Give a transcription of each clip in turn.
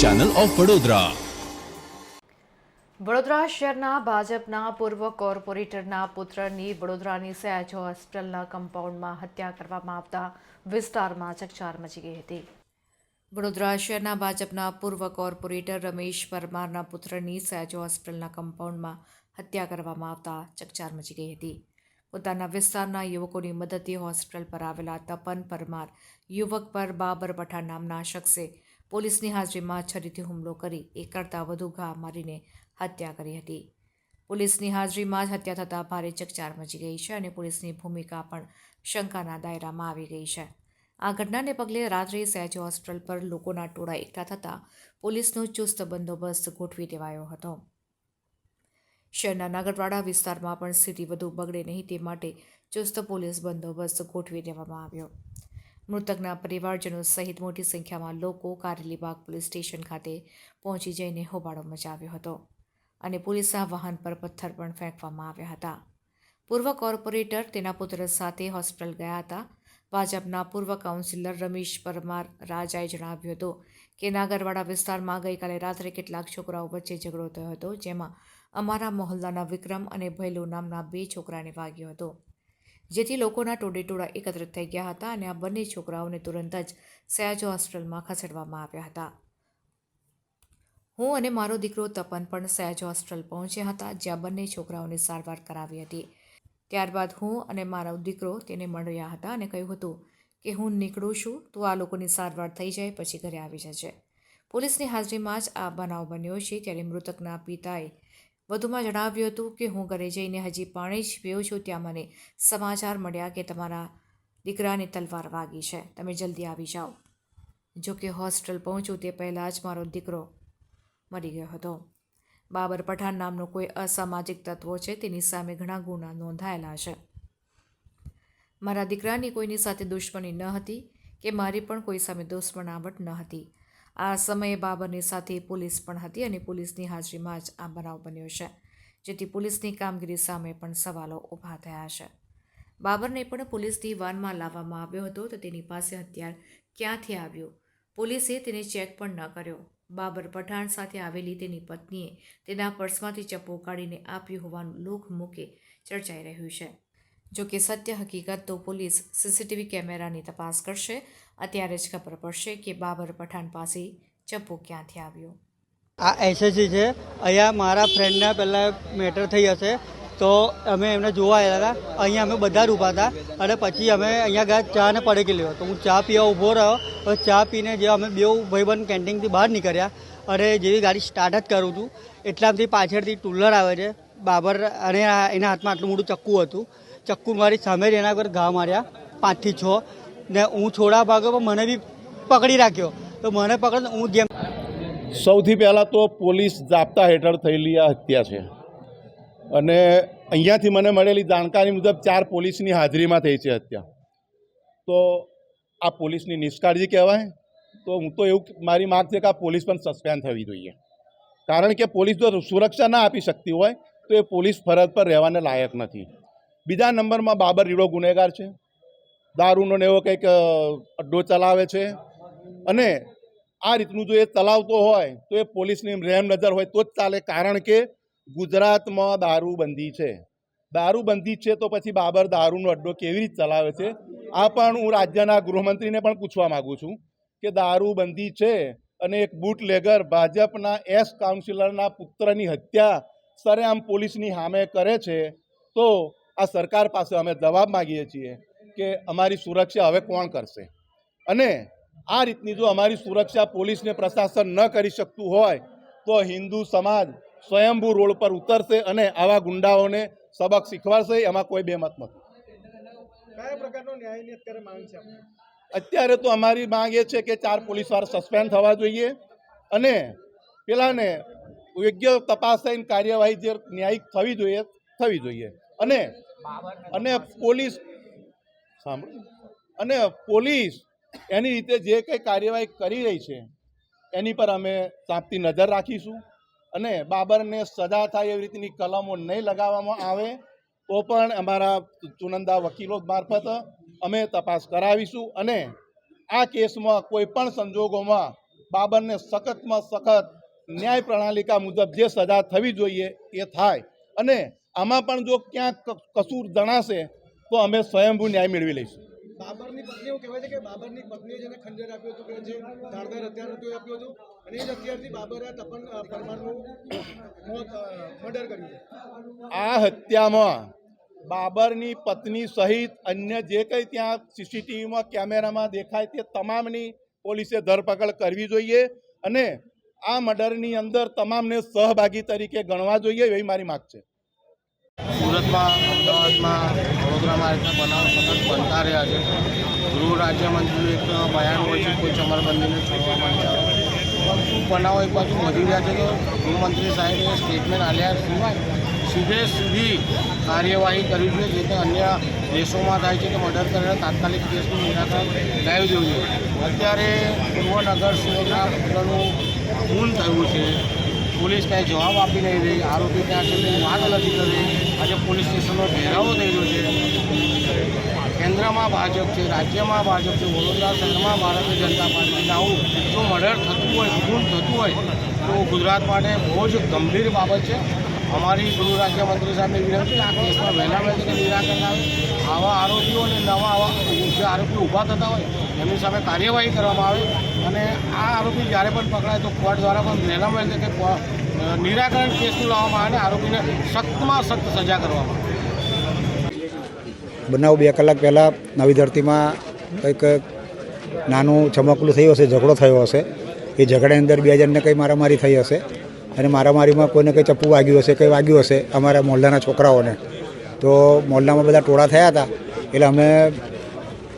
channel of Vadodara Vadodara શહેરના ભાજપના પૂર્વ કોર્પોરેટરના પુત્રની વડોદરાની સયાજો હોસ્પિટલના કમ્પાઉન્ડમાં હત્યા કરવામાં આવતા વિસ્તારમાં ચકચાર મચી ગઈ હતી. વડોદરા શહેરના ભાજપના પૂર્વ કોર્પોરેટર રમેશ પરમારના પુત્રની સયાજો હોસ્પિટલના કમ્પાઉન્ડમાં હત્યા કરવામાં આવતા ચકચાર મચી ગઈ હતી. પોતાના વિસ્તારના યુવકોની મદદથી હોસ્પિટલ પર આવેલા તપન પરમાર યુવક પર બાબર પઠા નામના શખ્સે પોલીસની હાજરીમાં છરીથી હુમલો કરી, એક કરતાં વધુ ઘા મારીને હત્યા કરી હતી. પોલીસની હાજરીમાં જ હત્યા થતાં ભારે ચકચાર મચી ગઈ છે અને પોલીસની ભૂમિકા પણ શંકાના દાયરામાં આવી ગઈ છે. આ ઘટનાને પગલે રાત્રે સહેજ હોસ્પિટલ પર લોકોના ટોળા એકઠા થતાં પોલીસનો ચુસ્ત બંદોબસ્ત ગોઠવી દેવાયો હતો. શહેરના નાગરવાડા વિસ્તારમાં પણ સ્થિતિ વધુ બગડે નહીં તે માટે ચુસ્ત પોલીસ બંદોબસ્ત ગોઠવી દેવામાં આવ્યો. મૃતકના પરિવારજનો સહિત મોટી સંખ્યામાં લોકો કારેલીબાગ પોલીસ સ્ટેશન ખાતે પહોંચી જઈને હોબાળો મચાવ્યો હતો અને પોલીસના વાહન પર પથ્થર પણ ફેંકવામાં આવ્યા હતા. પૂર્વ કોર્પોરેટર તેના પુત્ર સાથે હોસ્પિટલ ગયા હતા. ભાજપના પૂર્વ કાઉન્સિલર રમેશ પરમાર રાજાએ જણાવ્યું હતું કે, નાગરવાડા વિસ્તારમાં ગઈકાલે રાત્રે કેટલાક છોકરાઓ વચ્ચે ઝઘડો થયો હતો, જેમાં અમારા મહોલ્લાના વિક્રમ અને ભૈલો નામના બે છોકરાને વાગ્યો હતો. જેથી લોકોના ટોળેટોળા એકત્રિત થઈ ગયા હતા અને આ બંને છોકરાઓને તુરંત જ સયાજો હોસ્પિટલમાં ખસેડવામાં આવ્યા હતા. હું અને મારો દીકરો તપન પણ સયાજો હોસ્પિટલ પહોંચ્યા હતા, જ્યાં બંને છોકરાઓની સારવાર કરાવી હતી. ત્યારબાદ હું અને મારો દીકરો તેને મળ્યા હતા અને કહ્યું હતું કે, હું નીકળું છું, તો આ લોકોની સારવાર થઈ જાય, પછી ઘરે આવી જશે પોલીસની હાજરીમાં જ આ બનાવ બન્યો છે, ત્યારે મૃતકના પિતાએ વધુમાં જણાવ્યું હતું કે હું ઘરે જઈને હજી પાણી જ પીઉં છું, ત્યાં મને સમાચાર મળ્યા કે તમારા દીકરાને તલવાર વાગી છે. તમે જલ્દી આવી જાઓ. જો કે હોસ્ટેલ પહોંચું તે પહેલાં જ મારો દીકરો મરી ગયો હતો. બાબર પઠાણ નામનો કોઈ અસામાજિક તત્વો છે, તેની સામે ઘણા ગુના નોંધાયેલા છે. મારા દીકરાની કોઈની સાથે દુશ્મની ન હતી કે મારી પણ કોઈ સામે દુશ્મનાવટ ન હતી. આ સમયે બાબરની સાથે પોલીસ પણ હતી અને પોલીસની હાજરીમાં જ આ બનાવ બન્યો છે, જેથી પોલીસની કામગીરી સામે પણ સવાલો ઊભા થયા છે. બાબરને પણ પોલીસની વાનમાં લાવવામાં આવ્યો હતો તો તેની પાસે હથિયાર ક્યાંથી આવ્યું? પોલીસે તેને ચેક પણ ન કર્યો. બાબર પઠાણ સાથે આવેલી તેની પત્નીએ તેના પર્સમાંથી ચપ્પો કાઢીને આપ્યું હોવાનું લોકમુખે ચર્ચાઈ રહ્યું છે. જો કે સત્ય હકીકત તો પોલીસ સીસીટીવી કેમેરાની તપાસ કરશે. અત્યારે જ ખબર પડશે કે બાબર પઠાણ પાસે ચપ્પુ ક્યાંથી આવ્યો. આ એસએસસી છે. અહીંયા મારા ફ્રેન્ડના પહેલાં મેટર થઈ હશે. તો અમે એમને જોવા આવ્યા હતા. અહીંયા અમે બધા જ હતા. અને પછી અમે અહીંયા ગયા, ચા ને પડેકી લેવા તો હું ચા પીવા ઊભો રહ્યો. તો ચા પીને જે અમે બે ભાઈબંધ કેન્ટીનથી બહાર નીકળ્યા. અને જેવી ગાડી સ્ટાર્ટ જ કરું છું. એટલામાંથી પાછળથી ટુલર આવે છે. બાબર અને એના હાથમાં આટલું મોટું ચક્કુ હતું. ચક્કુ મારી સામે જ એના પર ઘા માર્યા, પાંચથી છ. ને હું છોડા ભાગ્યો પણ મને બી પકડી રાખ્યો. તો મને પકડ હું જેમ સૌથી પહેલાં તો પોલીસ જાપ્તા હેઠળ થયેલી આ હત્યા છે. અને અહીંયાથી મને મળેલી જાણકારી મુજબ ચાર પોલીસની હાજરીમાં થઈ છે હત્યા. તો આ પોલીસની નિષ્કાળજી કહેવાય. તો હું તો એવું મારી માગ છે કે આ પોલીસ પણ સસ્પેન્ડ થવી જોઈએ. કારણ કે પોલીસ જો સુરક્ષા ના આપી શકતી હોય, તો એ પોલીસ ફરજ પર રહેવાને લાયક નથી. બીજા નંબરમાં બાબર રીડો ગુનેગાર છે. દારૂનો ને એવો કંઈક અડ્ડો ચલાવે છે. અને આ રીતનું જો એ ચલાવતો હોય, તો એ પોલીસની રેમ નજર હોય, તો જ ચાલે. કારણ કે ગુજરાતમાં દારૂબંધી છે. દારૂબંધી છે તો પછી બાબર દારૂનો અડ્ડો કેવી રીતે ચલાવે છે? આ પણ હું રાજ્યના ગૃહમંત્રીને પણ પૂછવા માગું છું કે દારૂબંધી છે અને એક બૂટ લેગર ભાજપના એસ કાઉન્સિલરના પુત્રની હત્યા સરેઆમ પોલીસની સામે કરે છે, તો આ સરકાર પાસે અમે જવાબ માગીએ છીએ કે અમારી સુરક્ષા હવે કોણ કરશે? અને આ રીતની જો અમારી સુરક્ષા પોલીસને પ્રશાસન ન કરી શકતું હોય તો હિન્દુ સમાજ સ્વયંભૂ રોડ પર ઉતરશે અને આવા ગુંડાઓને સબક શીખવાડશે એમાં કોઈ બેમત નથી. અત્યારે તો અમારી માંગ એ છે કે ચાર પોલીસવાર સસ્પેન્ડ થવા જોઈએ અને પેલાને યોગ્ય તપાસ થઈને કાર્યવાહી જે ન્યાયિક થવી જોઈએ થવી જોઈએ. અને અને પોલીસ સાંભળો. અને પોલીસ એની રીતે જે કંઈ કાર્યવાહી કરી રહી છે એની પર અમે ચાંપતી નજર રાખીશું. અને બાબરને સજા થાય એવી રીતની કલમો નહીં લગાવવામાં આવે તો પણ અમારા ચુનંદા વકીલો મારફત અમે તપાસ કરાવીશું. અને આ કેસમાં કોઈ પણ સંજોગોમાં બાબરને સખતમાં સખત ન્યાય પ્રણાલિકા મુજબ જે સજા થવી જોઈએ એ થાય. અને આમાં પણ જો ક્યાંક કસૂર જણાશે તો અમે સ્વયંભૂ ન્યાય મેળવી લઈશું. બાબરની પત્ની એવું કહેવાય છે કે બાબરની પત્નીએ જેને ખંજર આપ્યું હતું કે જે ધારદાર હથિયાર હતું એ હતું અને એ જ હથિયારથી બાબરે તપન પરમારનું મોત મર્ડર કર્યું આ હત્યામાં બાબરની પત્ની સહિત અન્ય જે કંઈ ત્યાં સીસીટીવીમાં કેમેરામાં દેખાય તે તમામની પોલીસે ધરપકડ કરવી જોઈએ અને આ મર્ડરની અંદર તમામને સહભાગી તરીકે ગણવા જોઈએ એવી મારી માગ છે. સુરતમાં અમદાવાદમાં વડોદરામાં આ રીતના બનાવ સતત બનતા રહ્યા છે. ગૃહ રાજ્યમંત્રીનું એક બયાન હોય છે, કોઈ ચમરબંધીને છોડવામાં નહીં આવે. શું બનાવો એક બાજુ વધી રહ્યા છે તો ગૃહમંત્રી સાહેબે સ્ટેટમેન્ટ આલ્યા સિવાય સીધે સીધી કાર્યવાહી કરવી જોઈએ, જે અન્ય દેશોમાં થાય છે કે મર્ડર કરીને તાત્કાલિક કેસનું નિરાકરણ લાવી દેવું જોઈએ. અત્યારે પૂર્વનગર સુરતના પુત્રનું ખૂન થયું છે. પોલીસ કાંઈ જવાબ આપી નહીં રહી. આરોપી ત્યાં સુધી વાત નથી કરી આજે પોલીસ સ્ટેશનનો ઘેરાવો થઈ રહ્યો છે, કેન્દ્રમાં ભાજપ છે, રાજ્યમાં ભાજપ છે, વડોદરા શહેરમાં ભારતીય જનતા પાર્ટીના આવું જો મર્ડર થતું હોય, ખૂન થતું હોય, તો ગુજરાત માટે બહુ જ ગંભીર બાબત છે. અમારી ગૃહ રાજ્યમંત્રી સાહેબને વિનંતી છે, આ વહેલા વહેલી નિરાકરણ આવે. આવા આરોપીઓ અને નવા આવા જે આરોપીઓ ઊભા થતા હોય એમની સામે કાર્યવાહી કરવામાં આવે અને આ આરોપી જ્યારે પણ પકડાય તો કોર્ટ દ્વારા પણ વહેલા વહેલી કે કો- નિરાકરણ કેસનું લાવવામાં આવે અને આરોપીને સખ્તમાં સખ્ત સજા કરવામાં આવે. બનાવ બે કલાક પહેલાં નવી ધરતીમાં કંઈક નાનું ચમકલું થયું હશે ઝઘડો થયો હશે. એ ઝઘડાની અંદર બે જણને કંઈ મારામારી થઈ હશે. અને મારામારીમાં કોઈને કંઈ ચપ્પુ વાગ્યું હશે, કંઈ વાગ્યું હશે, અમારા મોહલ્લાના છોકરાઓને. તો મોહલ્લામાં બધા ટોળા થયા હતા. એટલે અમે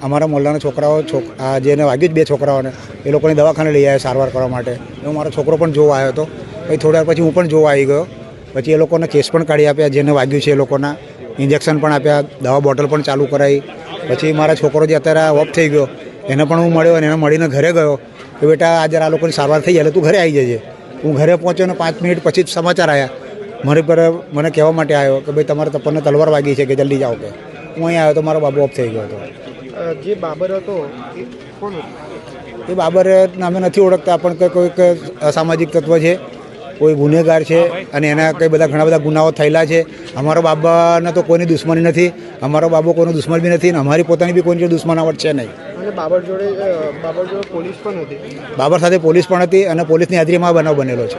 અમારા મોહલ્લાના છોકરાઓ, છોક, આ જેને વાગ્યું જ બે છોકરાઓને, એ લોકોને દવાખાને લઈ આવ્યા સારવાર કરવા માટે. એમાં મારો છોકરો પણ જોવા આવ્યો હતો. પછી થોડા પછી હું પણ જોવા આવી ગયો. પછી એ લોકોને કેસ પણ કાઢી આપ્યા, જેને વાગ્યું છે એ લોકોના. ઇન્જેક્શન પણ આપ્યા, દવા બોટલ પણ ચાલુ કરાવી પછી મારા છોકરો જે અત્યારે ઓફ થઈ ગયો, એને પણ હું મળ્યો અને એને મળીને ઘરે ગયો. કે બેટા આજે આ લોકોની સારવાર થઈ જાય તું ઘરે આવી જજે. હું ઘરે પહોંચ્યો ને પાંચ મિનિટ પછી જ સમાચાર આવ્યા મારી પર મને કહેવા માટે આવ્યો કે ભાઈ તમારે તપનને તલવાર વાગી છે કે જલ્દી જાઓ કે. હું અહીં આવ્યો તો મારો બાબુ ઓફ થઈ ગયો હતો. જે બાબર હતો એ કોણ એ બાબર અમે નથી ઓળખતા પણ કોઈક અસામાજિક તત્વ છે. કોઈ ગુનેગાર છે અને એના કંઈ બધા ઘણા બધા ગુનાઓ થયેલા છે. અમારો બાબાને તો કોઈની દુશ્મની નથી અમારો બાબો કોઈનો દુશ્મન બી નથી અને અમારી પોતાની બી કોઈની દુશ્મનાવટ છે નહીં. અને બાબર જોડે બાબર જોડે પોલીસ પણ હતી. બાબર સાથે પોલીસ પણ હતી અને પોલીસની હાજરીમાં બનાવ બનેલો છે.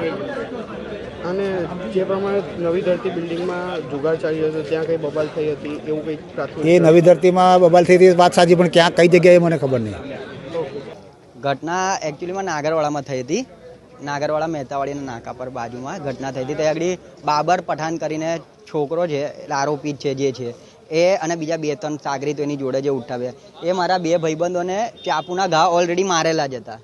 અને જે પ્રમાણે નવી ધરતી બિલ્ડિંગમાં જુગાર ચાલી રહ્યો ત્યાં કંઈ બબાલ થઈ હતી એવું કંઈક પ્રાથમિક એ નવી ધરતીમાં બબાલ થઈ હતી વાત સાચી પણ ક્યાં કઈ જગ્યાએ મને ખબર નહીં. ઘટના એકચ્યુઅલીમાં નાગરવાડામાં થઈ હતી. નાગરવાડા મહેતાવાડીના નાકા પર બાજુમાં ઘટના થઈ હતી. ત્યાં આગળ બાબર પઠાણ કરીને છોકરો છે આરોપી છે જે છે. એ અને બીજા બે ત્રણ સાગરીતો એની જોડે જે ઉઠાવ્યા. એ મારા બે ભાઈબંધોને ચાકુના ઘા ઓલરેડી મારેલા જ હતા.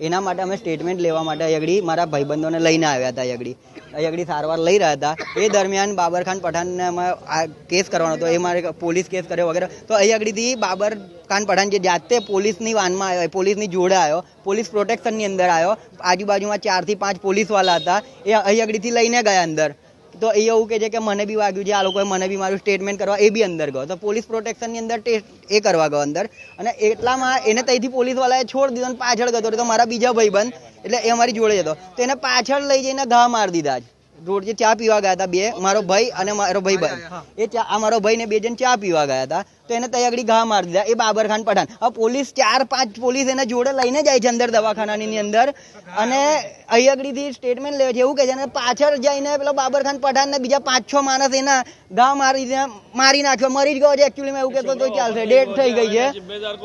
એના માટે અમે સ્ટેટમેન્ટ લેવા માટે અયગડી મારા ભાઈબંધોને લઈને આવ્યા હતા અયગડી અયગડી સારવાર લઈ રહ્યા હતા. એ દરમિયાન બાબરખાન પઠાણને અમે આ કેસ કરવાનો હતો. એ મારે પોલીસ કેસ કર્યો વગેરે. તો અહીં બાબરખાન બાબર ખાન પઠાણ જે જાતે પોલીસની વાનમાં આવ્યો, પોલીસની જોડે આવ્યો, પોલીસ પ્રોટેક્શનની અંદર આવ્યો. આજુબાજુમાં ચારથી પાંચ પોલીસવાળા હતા. એ અહીં આગળથી લઈને ગયા અંદર. તો એ એવું કે છે કે મને બી વાગ્યું છે, આ લોકોએ મને બી મારું સ્ટેટમેન્ટ કરવા, એ બી અંદર ગયો. તો પોલીસ પ્રોટેક્શનની અંદર ટેસ્ટ એ કરવા ગયો અંદર. અને એટલામાં એને ત્યાંથી પોલીસવાળાએ છોડી દીધો અને પાછળ ગયો તો મારા બીજા ભાઈબંધ, એટલે એ અમારી જોડે જતો. તો એને પાછળ લઈ જઈને ઘા મારી દીધા જ રોડ જે ચા પીવા ગયા હતા બે મારો ભાઈ અને મારો ભાઈ ભાઈ એ ચા આ મારો ભાઈ ને બે જણ ચા પીવા ગયા હતા. તો એને ત્યાં આગળ ઘા મારી દીધા. એ બાબરખાન પઠાણ. હવે પોલીસ ચાર પાંચ પોલીસ એને જોડે લઈને જાય છે અંદર દવાખાનાની અંદર. અને અહીં આગળથી સ્ટેટમેન્ટ લે છે. એવું કહે છે અને પાછળ જઈને પેલા બાબરખાન પઠાણ ને બીજા પાંચ છ માણસ એના ઘા મારી મારી નાખ્યો. મરી જ ગયો છે. એકચ્યુઅલી એવું કહેતો તો ચાલશે. ડેટ થઈ ગઈ છે.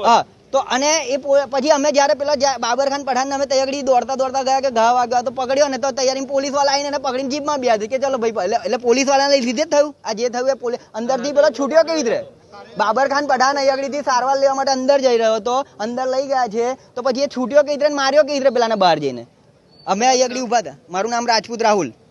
હા. તો અને એ પછી અમે જ્યારે પેલા બાબરખાન બાબર અમે તૈયારી દોડતા દોડતા ગયા કે ઘા વાગ્યા તો પકડ્યો ને તો તૈયારી પોલીસવાળા આવીને એને પકડીને જીપમાં બેસી કે ચલો ભાઈ, એટલે એટલે પોલીસ વાળાને લીધે જ થયું. આ જે થયું એ પોલીસ અંદરથી પેલો છૂટ્યો કેવી રીતે? બાબરખાન પઠાણ અહીંયાગળીથી સારવાર લેવા માટે અંદર જઈ રહ્યો હતો, અંદર લઈ ગયા છે, તો પછી એ છૂટ્યો કેવી રીતે માર્યો કેવી રીતે પેલાને બહાર જઈને? અમે અહીંયાગળી ઊભા હતા. મારું નામ રાજપૂત રાહુલ.